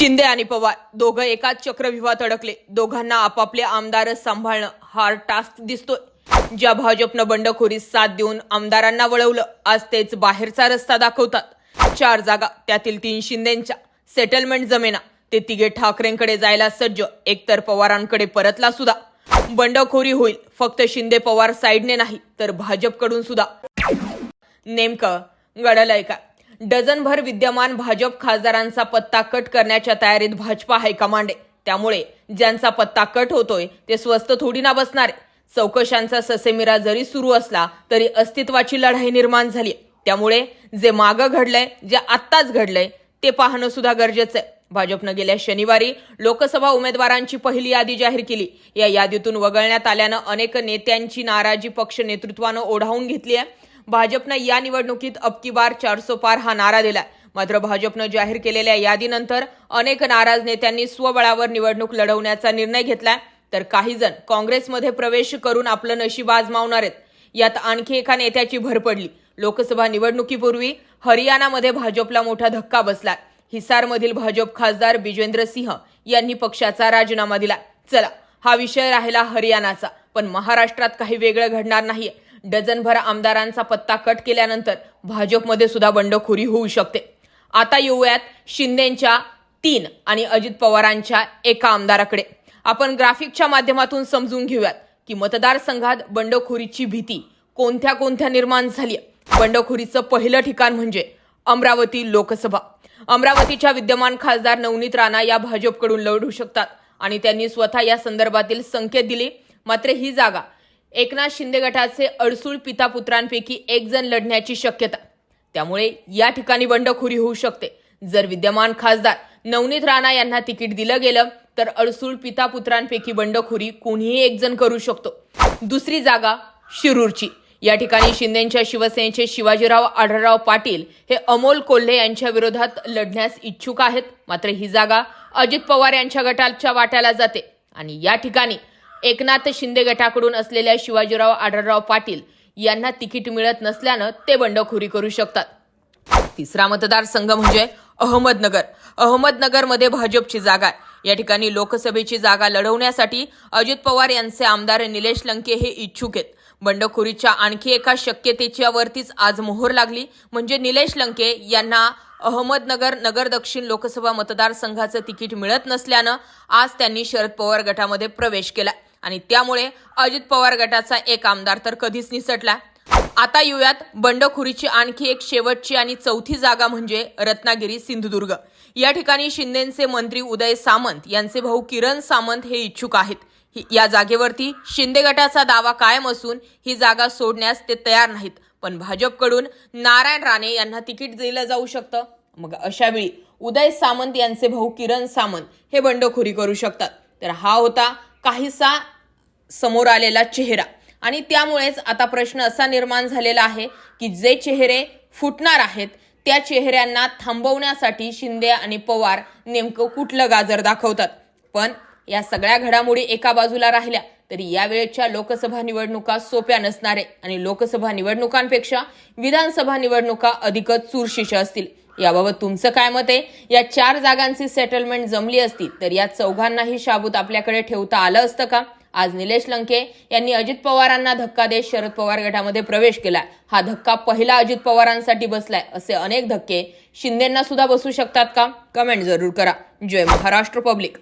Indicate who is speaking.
Speaker 1: शिंदे आणि पवार दोघं एकाच चक्रव्यूहात अडकले. दोघांना आपापले आमदारच सांभाळणं हार टास्क दिसतोय. ज्या भाजपनं बंडखोरीस साथ देऊन आमदारांना वळवलं आज तेच बाहेरचा रस्ता दाखवतात. चार जागा त्यातील तीन शिंदेच्या. सेटलमेंट जमेना. ते तिघे ठाकरेंकडे जायला सज्ज. एकतर पवारांकडे परतला सुद्धा. बंडखोरी होईल. फक्त शिंदे पवार साईडने नाही तर भाजपकडून सुद्धा. नेमकं घडलंय का डझनभर विद्यमान भाजप खासदारांचा पत्ता कट करण्याच्या तयारीत भाजपा हायकमांड. आहे त्यामुळे ज्यांचा पत्ता कट होतोय ते स्वस्त थोडी ना बसणार चौकशांचा ससेमिरा जरी सुरू असला तरी अस्तित्वाची लढाई निर्माण झाली त्यामुळे जे मागं घडलंय जे आत्ताच घडलंय ते पाहणं सुद्धा गरजेचं आहे. भाजपनं गेल्या शनिवारी लोकसभा उमेदवारांची पहिली यादी जाहीर केली. या यादीतून वगळण्यात आल्यानं अनेक नेत्यांची नाराजी पक्ष नेतृत्वानं ओढावून घेतली आहे भाजपनं या निवडणुकीत अबकी बार चारसो पार हा नारा दिलाय. मात्र भाजपनं जाहीर केलेल्या यादीनंतर अनेक नाराज नेत्यांनी स्वबळावर निवडणूक लढवण्याचा निर्णय घेतलाय. तर काही जण काँग्रेसमध्ये प्रवेश करून आपलं नशीब आजमावणार आहेत. यात आणखी एका नेत्याची भर पडली. लोकसभा निवडणुकीपूर्वी हरियाणामध्ये भाजपला मोठा धक्का बसला. हिसारमधील भाजप खासदार बिजेंद्र सिंह यांनी पक्षाचा राजीनामा दिला. चला हा विषय राहिला हरियाणाचा. पण महाराष्ट्रात काही वेगळं घडणार नाहीये. डझनभर आमदारांचा पत्ता कट केल्यानंतर भाजपमध्ये सुद्धा बंडखोरी होऊ शकते. आता येऊयात शिंदेच्या तीन आणि अजित पवारांच्या एका आमदाराकडे. आपण ग्राफिकच्या माध्यमातून समजून घेऊयात की मतदारसंघात बंडखोरीची भीती कोणत्या कोणत्या निर्माण झाली बंडखोरीचं पहिलं ठिकाण म्हणजे अमरावती लोकसभा. अमरावतीच्या विद्यमान खासदार नवनीत राणा या भाजपकडून लढू शकतात आणि त्यांनी स्वतः या संदर्भातील संकेत दिले. मात्र ही जागा एकनाथ शिंदे गटाचे अडसूळ पिता पुत्रांपैकी एक जण लढण्याची शक्यता. त्यामुळे या ठिकाणी बंडखोरी होऊ शकते. जर विद्यमान खासदार नवनीत राणा यांना तिकीट दिलं गेलं तर अडसूळ पिता पुत्रांपैकी बंडखोरी कोणीही एक जण करू शकतो. दुसरी जागा शिरूरची. या ठिकाणी शिंदेच्या शिवसेनेचे शिवाजीराव आढळराव पाटील हे अमोल कोल्हे यांच्या विरोधात लढण्यास इच्छुक आहेत. मात्र ही जागा अजित पवार यांच्या गटाच्या वाट्याला जाते. आणि या ठिकाणी एकनाथ शिंदे गटाकडून असलेल्या शिवाजीराव आढळराव पाटील यांना तिकीट मिळत नसल्यानं ते बंडखोरी करू शकतात. तिसरा मतदारसंघ म्हणजे अहमदनगर. अहमदनगरमध्ये भाजपची जागा आहे. या ठिकाणी लोकसभेची जागा लढवण्यासाठी अजित पवार यांचे आमदार निलेश लंके हे इच्छुक आहेत. बंडखोरीच्या आणखी एका शक्यतेच्या वरतीच आज मोहर लागली. म्हणजे निलेश लंके यांना अहमदनगर नगर दक्षिण लोकसभा मतदारसंघाचं तिकीट मिळत नसल्यानं आज त्यांनी शरद पवार गटामध्ये प्रवेश केला. आणि त्यामुळे अजित पवार गटाचा एक आमदार तर कधीच निसटला. आता येऊयात बंडखोरीची आणखी एक शेवटची आणि चौथी जागा म्हणजे रत्नागिरी सिंधुदुर्ग. या ठिकाणी शिंदेचे मंत्री उदय सामंत यांचे भाऊ किरण सामंत हे इच्छुक आहेत. ही- या जागेवरती शिंदे गटाचा दावा कायम असून ही जागा सोडण्यास ते तयार नाहीत. पण भाजपकडून नारायण राणे यांना तिकीट दिलं जाऊ शकतं. मग अशावेळी उदय सामंत यांचे भाऊ किरण सामंत हे बंडखोरी करू शकतात. तर हा होता काहीसा समोर आलेला चेहरा. आणि त्यामुळेच आता प्रश्न असा निर्माण झालेला आहे की जे चेहरे फुटणार आहेत त्या चेहऱ्यांना थांबवण्यासाठी शिंदे आणि पवार नेमकं कुठलं गाजर दाखवतात. पण या सगळ्या घडामोडी एका बाजूला राहिल्या तरी यावेळेच्या लोकसभा निवडणुका सोप्या नसणारे. आणि लोकसभा निवडणुकांपेक्षा विधानसभा निवडणुका अधिकच चुरशीच्या असतील. याबाबत तुमचं काय मत आहे? या चार जागांची सेटलमेंट जमली असती तर या चौघांनाही शाबूत आपल्याकडे ठेवता आलं असतं का? आज निलेश लंके यांनी अजित पवारांना धक्का देत शरद पवार गटामध्ये प्रवेश केलाय. हा धक्का पहिला अजित पवारांसाठी बसलाय असे अनेक धक्के शिंदेंना सुद्धा बसू शकतात का? कमेंट जरूर करा. जय महाराष्ट्र पब्लिक